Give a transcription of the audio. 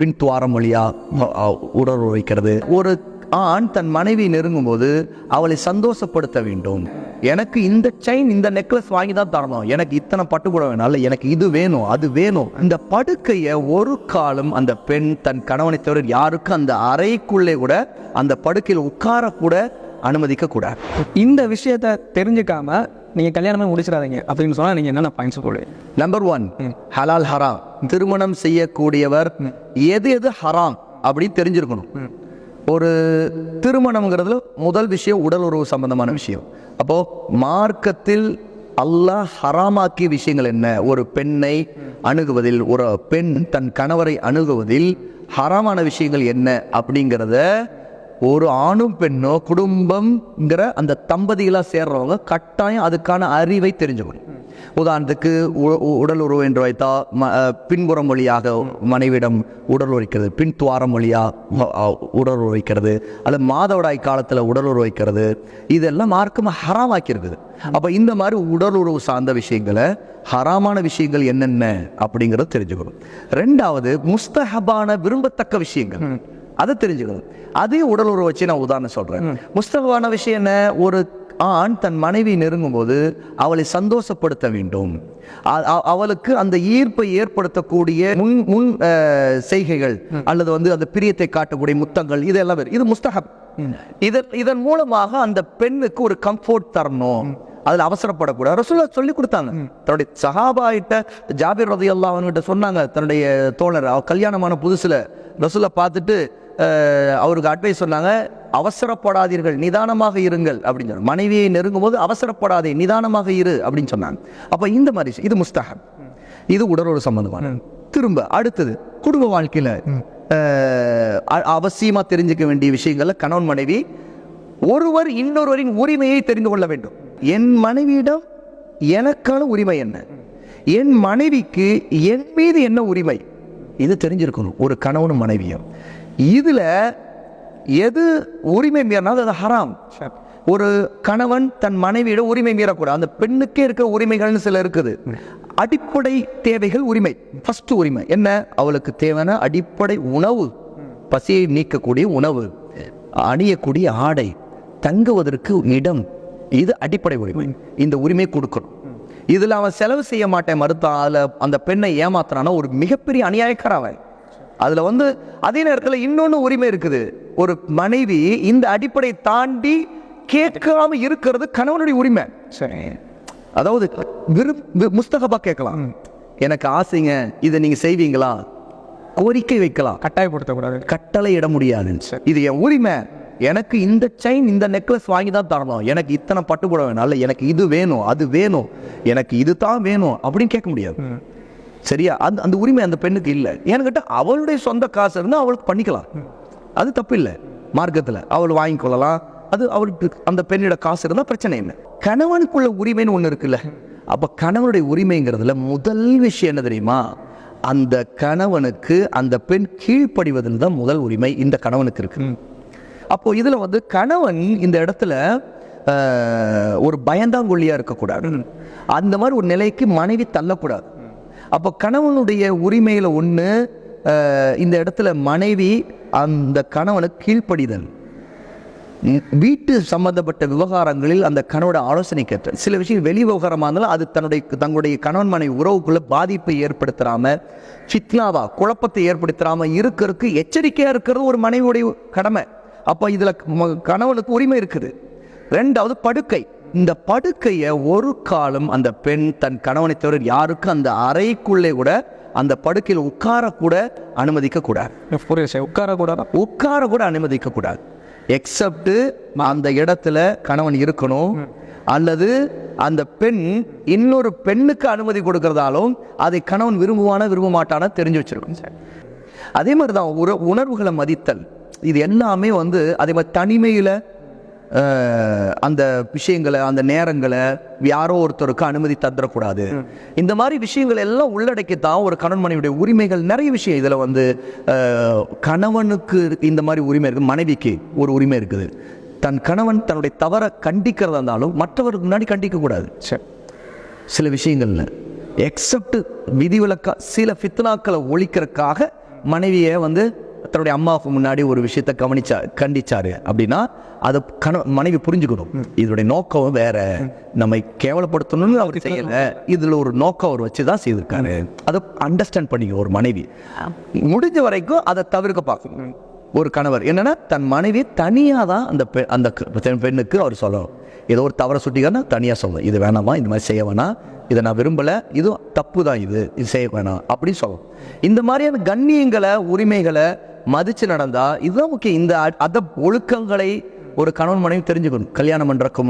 பின் துவாரம் வழியா உடல் வைக்கிறது ஒரு ஆண் தன் மனைவி நெருங்கும் போது அவளை சந்தோஷப்படுத்த வேண்டும். எனக்கு இந்த செயின் இந்த நெக்லஸ் வாங்கி தான் தரணும். எனக்கு இத்தனை பட்டுப்புட வேணும். அல்ல எனக்கு இது வேணும் அது வேணும். இந்த படுக்கையை ஒரு காலம் அந்த பெண் தன் கணவனை தவிர யாருக்கும் அந்த அறைக்குள்ளே கூட அந்த படுக்கையில் உட்கார கூட அனுமதிக்க கூடாது. இந்த விஷயத்த தெரிஞ்சுக்காம நீங்க கல்யாணமே முடிச்சிடாதீங்க அப்படின்னு சொன்னா நீங்க என்னென்ன பாயிண்ட்ஸ் போடுவீங்க? நம்பர் ஒன் ஹலால் ஹராம் திருமணம் செய்யக்கூடியவர் எது எது ஹராம் அப்படின்னு தெரிஞ்சிருக்கணும். ஒரு திருமணம்ங்கிறதுல முதல் விஷயம் உடல் உறவு சம்பந்தமான விஷயம். அப்போ மார்க்கத்தில் அல்லாஹ் ஹராமாக்கிய விஷயங்கள் என்ன? ஒரு பெண்ணை அணுகுவதில் ஒரு பெண் தன் கணவரை அணுகுவதில் ஹராமான விஷயங்கள் என்ன? அப்படிங்கிறத ஒரு ஆணும் பெண்ணோ குடும்பம்ங்கிற அந்த தம்பதிகளாக சேர்றவங்க கட்டாயம் அதுக்கான அறிவை தெரிஞ்சுக்கணும். உதாரணத்துக்கு உடல் உறவு என்று வைத்தா ம- பின்புறம் வழியாக மனைவிடம் உடல் உரைக்கிறது. பின் துவாரம் வழியாக உடல் உரைக்கிறது. அல்லது மாதவிடாய் காலத்தில் உடல் உறவு வைக்கிறது. இதெல்லாம் மார்க்கம் ஹராமாக்கியிருக்குது. அப்போ இந்த மாதிரி உடல் உறவு சார்ந்த விஷயங்களை ஹராமான விஷயங்கள் என்னென்ன அப்படிங்கிறத தெரிஞ்சுக்கணும். ரெண்டாவது முஸ்தஹபான விரும்பத்தக்க விஷயங்கள். அதை தெரிஞ்சுக்கணும். அதே உடல் உறவு வச்சு நான் உதாரணம் சொல்றேன். முஸ்தகமான விஷயம் என்ன? ஒரு ஆண் தன் மனைவி நெருங்கும் போது அவளை சந்தோஷப்படுத்த வேண்டும். அவளுக்கு அந்த ஈர்ப்பை ஏற்படுத்தக்கூடிய முன் முன் செய்கைகள் அல்லது வந்து அந்த பிரியத்தை காட்டக்கூடிய முத்தங்கள் இதெல்லாம். இது முஸ்தகப் இதன் இதன் மூலமாக அந்த பெண்ணுக்கு ஒரு கம்ஃபோர்ட் தரணும். அதுல அவசரப்படக்கூடாது. ரசூலா சொல்லி கொடுத்தாங்க. தன்னுடைய சஹாபாயிட்ட ஜாபிர் ரதி அல்லாஹ்கிட்ட சொன்னாங்க தன்னுடைய தோழர் அவ கல்யாணமான புதுசுல ரசூலை பார்த்துட்டு அவருக்கு அட்வைஸ் சொன்னாங்க அவசரப்படாதீர்கள் நிதானமாக இருங்கள் அப்படின்னு சொன்னாங்க. மனைவியை நெருங்கும் போது அவசரப்படாதே நிதானமாக இரு அப்படின்னு சொன்னாங்க. அப்ப இந்த மாதிரி. இது முஸ்தகம் இது உடலோடு சம்பந்தமான. திரும்ப அடுத்தது குடும்ப வாழ்க்கையில அஹ், அ- அவசியமா தெரிஞ்சுக்க வேண்டிய விஷயங்கள்ல கணவன் மனைவி ஒருவர் இன்னொருவரின் உரிமையை தெரிந்து கொள்ள வேண்டும். என் மனைவியிடம் எனக்கான உரிமை என்ன? என் மனைவிக்கு என் மீது என்ன உரிமை? இது தெரிஞ்சிருக்கணும். ஒரு கணவனும் மனைவியும். இதில் எது உரிமை மீறினாலும் அது ஹராம். ஒரு கணவன் தன் மனைவியிட உரிமை மீறக்கூடாது. அந்த பெண்ணுக்கே இருக்க உரிமைகள்னு சில இருக்குது. அடிப்படை தேவைகள் உரிமை. ஃபர்ஸ்ட் உரிமை. என்ன? அவளுக்கு தேவையான அடிப்படை உணவு. பசியை நீக்கக்கூடிய உணவு. அணியக்கூடிய ஆடை. தங்குவதற்கு இடம். இது அடிப்படை உரிமை. இந்த உரிமை கொடுக்கணும். இதில் அவன் செலவு செய்ய மாட்டேன். மறுத்தான் அதில் அந்த பெண்ணை ஏமாத்துறானா ஒரு மிகப்பெரிய அநியாயக்கார அவன். அதுல வந்து அதே நேரத்துல இன்னொன்னு உரிமை இருக்குது. ஒரு மனைவி இந்த அடிப்படை தாண்டி கேட்காம இருக்கிறது கணவனுடைய உரிமை. சரி. அதாவது விரும் வி- முஸ்தகபா கேட்கலாம். எனக்கு ஆசைங்க இதை நீங்க செய்வீங்களா? கோரிக்கை வைக்கலாம். கட்டாயப்படுத்தக்கூடாது. கட்டளை இட முடியாது இது என் உரிமை. எனக்கு இந்த செயின் இந்த நெக்லஸ் வாங்கி தான் தரணும். எனக்கு இத்தனை பட்டுப்புட வேணும் அல்ல எனக்கு இது வேணும் அது வேணும். எனக்கு இது தான் வேணும் அப்படின்னு கேட்க முடியாது. சரியா? அந்த அந்த உரிமை அந்த பெண்ணுக்கு இல்லை. ஏன்னு கேட்டால் அவளுடைய சொந்த காசு இருந்தால் அவளுக்கு பண்ணிக்கலாம். அது தப்பு இல்லை மார்க்கத்தில் அவள் வாங்கி கொள்ளலாம் அது அவளுக்கு அந்த பெண்ணோட காசு இருந்தால் பிரச்சனை இல்லை கணவனுக்குள்ள உரிமைன்னு ஒன்று இருக்குல்ல. அப்போ கணவனுடைய உரிமைங்கிறதுல முதல் விஷயம் என்ன தெரியுமா? அந்த கணவனுக்கு அந்த பெண் கீழ்ப்படிவதில் தான் முதல் உரிமை இந்த கணவனுக்கு இருக்கு. அப்போ இதுல வந்து கணவன் இந்த இடத்துல ஒரு பயந்தாங்கொல்லியா இருக்கக்கூடாது. அந்த மாதிரி ஒரு நிலைக்கு மனைவி தள்ளக்கூடாது. அப்போ கணவனுடைய உரிமையில் ஒன்று இந்த இடத்துல மனைவி அந்த கணவனை கீழ்ப்படிதல். வீட்டு சம்பந்தப்பட்ட விவகாரங்களில் அந்த கணவனோட ஆலோசனை கேட்ட சில விஷயம் வெளி விவகாரமாக இருந்தாலும் அது தன்னுடைய தங்களுடைய கணவன் மனைவி உறவுக்குள்ளே பாதிப்பை ஏற்படுத்தாம ஃபித்னாவா குழப்பத்தை ஏற்படுத்தாம இருக்கிறதுக்கு எச்சரிக்கையாக இருக்கிறது ஒரு மனைவியுடைய கடமை. அப்போ இதில் ம- கணவனுக்கு உரிமை இருக்குது. ரெண்டாவது படுக்கை. இந்த படுக்கையை ஒரு காலம் அந்த பெண் தன் கணவனை தவிர யாருக்கும் அந்த அறைக்குள்ளே கூட அந்த படுக்கையில் உட்கார கூட அனுமதிக்க கூடாது புரியுது உட்காரக்கூடாதா? உட்கார கூட அனுமதிக்க கூடாது எக்ஸப்ட் அந்த இடத்துல கணவன் இருக்கணும். அல்லது அந்த பெண் இன்னொரு பெண்ணுக்கு அனுமதி கொடுக்கறதாலும் அதை கணவன் விரும்புவானா விரும்ப மாட்டானா தெரிஞ்சு சார். அதே மாதிரி தான் உணர்வுகளை மதித்தல். இது எல்லாமே வந்து அதே மாதிரி தனிமையில் அந்த விஷயங்களை அந்த நேரங்களை யாரோ ஒருத்தருக்கு அனுமதி தந்துடக்கூடாது. இந்த மாதிரி விஷயங்கள் எல்லாம் உள்ளடக்கித்தான் ஒரு கணவன் மனைவியுடைய உரிமைகள். நிறைய விஷயம் இதில் வந்து கணவனுக்கு இந்த மாதிரி உரிமை இருக்குது. மனைவிக்கு ஒரு உரிமை இருக்குது. தன் கணவன் தன்னுடைய தவறை கண்டிக்கிறதா இருந்தாலும் மற்றவருக்கு முன்னாடி கண்டிக்கக்கூடாது. சில விஷயங்கள்ல. எக்ஸப்ட் விதிவிலக்கா சில ஃபித்னாக்களை ஒழிக்கிறதுக்காக மனைவியை வந்து தன்னுடைய அம்மாவுக்கு முன்னாடி ஒரு விஷயத்த கவனிச்சா கண்டிச்சாரு. அப்படின்னா அதை கண மனைவி புரிஞ்சுக்கணும். இதனுடைய நோக்கம் வேற. நம்மை கேவலப்படுத்தணும்னு அவர் செய்யல. இதுல ஒரு நோக்கம் அவர் வச்சு தான் செய்திருக்காரு அதை அண்டர்ஸ்டாண்ட் பண்ணிக்க ஒரு மனைவி. முடிஞ்ச வரைக்கும் அதை தவிர்க்க பார்க்கணும். ஒரு கணவர். என்னன்னா தன் மனைவி தனியாக தான் அந்த பெ அந்த பெண் பெண்ணுக்கு அவர் சொல்லணும். ஏதோ ஒரு தவறை சுட்டிங்கன்னா தனியாக சொல்லணும் இது வேணாமா? இந்த மாதிரி செய்ய வேணாம். இதை நான் விரும்பலை. இது தப்பு தான் இது. இது செய்ய வேணாம். அப்படின்னு சொல்லணும் இந்த மாதிரியான கண்ணியங்களை உரிமைகளை மதித்து நடந்தா இதுதான் முக்கியம். இந்த அத ஒழுக்கங்களை ஒரு கணவன் மனைவி தெரிஞ்சுக்கணும். கல்யாணம் பண்ணுறக்கு